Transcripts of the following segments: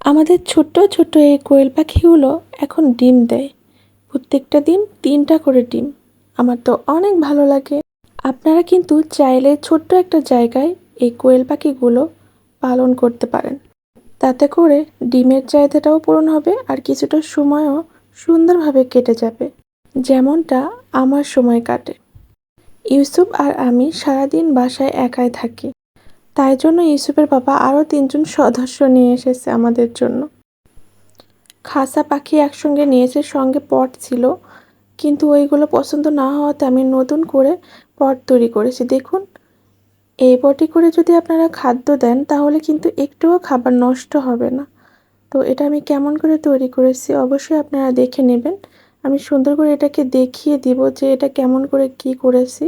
আমাদের ছোট্ট ছোট্ট এই কোয়েল পাখিগুলো এখন ডিম দেয়। প্রত্যেকটা দিন তিনটা করে ডিম। আমার তো অনেক ভালো লাগে। আপনারা কিন্তু চাইলে ছোট্ট একটা জায়গায় এই কোয়েল পাখিগুলো পালন করতে পারেন। তাতে করে ডিমের চাহিদাটাও পূরণ হবে আর কিছুটা সময়ও সুন্দরভাবে কেটে যাবে। যেমনটা আমার সময় কাটে। ইউসুফ আর আমি সারাদিন বাসায় একাই থাকি। তাই জন্য ইউসুফের বাবা আরও তিনজন সদস্য নিয়ে এসেছে আমাদের জন্য। খাসা পাখি একসঙ্গে নিয়েছে, সঙ্গে পট ছিল। কিন্তু ওইগুলো পছন্দ না হওয়াতে আমি নতুন করে পট তৈরি করেছি। দেখুন, এই পটে করে যদি আপনারা খাদ্য দেন, তাহলে কিন্তু একটুও খাবার নষ্ট হবে না। তো এটা আমি কেমন করে তৈরি করেছি অবশ্যই আপনারা দেখে নেবেন। আমি সুন্দর করে এটাকে দেখিয়ে দিব যে এটা কেমন করে কি করেছি।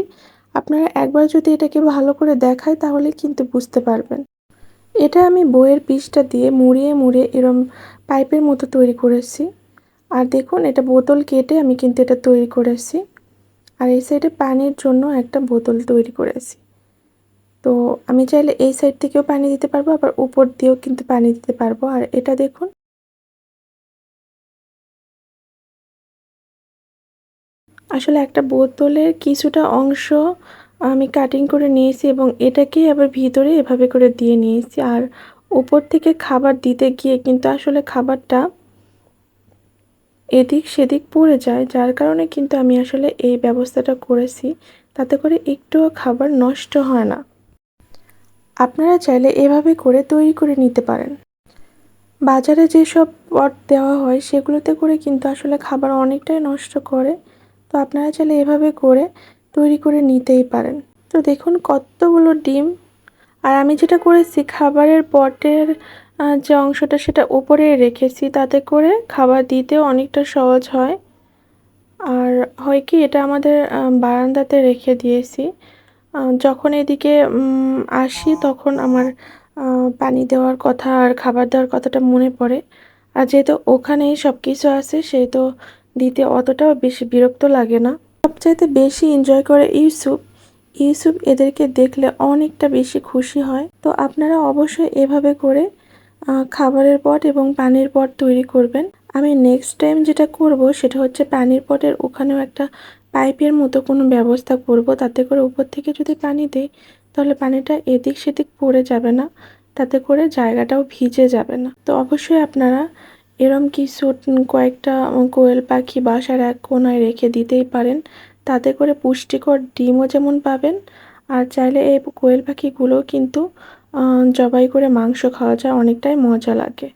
আপনারা একবার যদি এটাকে ভালো করে দেখায় তাহলে কিন্তু বুঝতে পারবেন। এটা আমি বইয়ের পিসটা দিয়ে মুড়িয়ে মুড়িয়ে এরম পাইপের মতো তৈরি করেছি। আর দেখুন, এটা বোতল কেটে আমি কিন্তু এটা তৈরি করেছি। আর এই সাইডে পানির জন্য একটা বোতল তৈরি করেছি। তো আমি চাইলে এই সাইড থেকেও পানি দিতে পারব, আবার উপর দিয়েও কিন্তু পানি দিতে পারব। আর এটা দেখুন আসলে একটা বোতলের কিছুটা অংশ আমি কাটিং করে নিয়েছি এবং এটাকে আবার ভিতরে এভাবে করে দিয়ে নিয়েছি। আর উপর থেকে খাবার দিতে গিয়ে কিন্তু আসলে খাবারটা এদিক সেদিক পড়ে যায়, যার কারণে কিন্তু আমি আসলে এই ব্যবস্থাটা করেছি। তাতে করে একটুও খাবার নষ্ট হয় না। আপনারা চাইলে এভাবে করে তৈরি করে নিতে পারেন। বাজারে যেসব পট দেওয়া হয় সেগুলোতে করে কিন্তু আসলে খাবার অনেকটাই নষ্ট করে। তো আপনারা চাইলে এভাবে করে তৈরি করে নিতেই পারেন। তো দেখুন কতগুলো ডিম। আর আমি যেটা করেছি, খাবারের পটের যে অংশটা সেটা উপরে রেখেছি, তাতে করে খাবার দিতেও অনেকটা সহজ হয়। আর হয় কি, এটা আমাদের বারান্দাতে রেখে দিয়েছি। যখন এদিকে আসি তখন আমার পানি দেওয়ার কথা আর খাবার দেওয়ার কথাটা মনে পড়ে। আর যেহেতু ওখানেই সব কিছু আছে, সেহেতু দিতে অতটাও বেশি বিরক্ত লাগে না। সবচাইতে বেশি এনজয় করে ইউসুফ। ইউসুফ এদেরকে দেখলে অনেকটা বেশি খুশি হয়। তো আপনারা অবশ্যই এভাবে করে খাবারের পট এবং পানির পট তৈরি করবেন। আমি নেক্সট টাইম যেটা করব সেটা হচ্ছে পানির পটের ওখানেও একটা পাইপের মতো কোনো ব্যবস্থা করব। তাতে করে উপর থেকে যদি পানি দেই, তাহলে পানিটা এদিক সেদিক পড়ে যাবে না। তাতে করে জায়গাটাও ভিজে যাবে না। তো অবশ্যই আপনারা এরম কিছু কয়েকটা কোয়েল পাখি বাসার এক কোনায় রেখে দিতেই পারেন। তাতে করে পুষ্টিকর ডিমও যেমন পাবেন, আর চাইলে এই কোয়েল পাখিগুলো কিন্তু জবাই করে মাংস খাওয়া যায়, অনেকটাই মজা লাগে।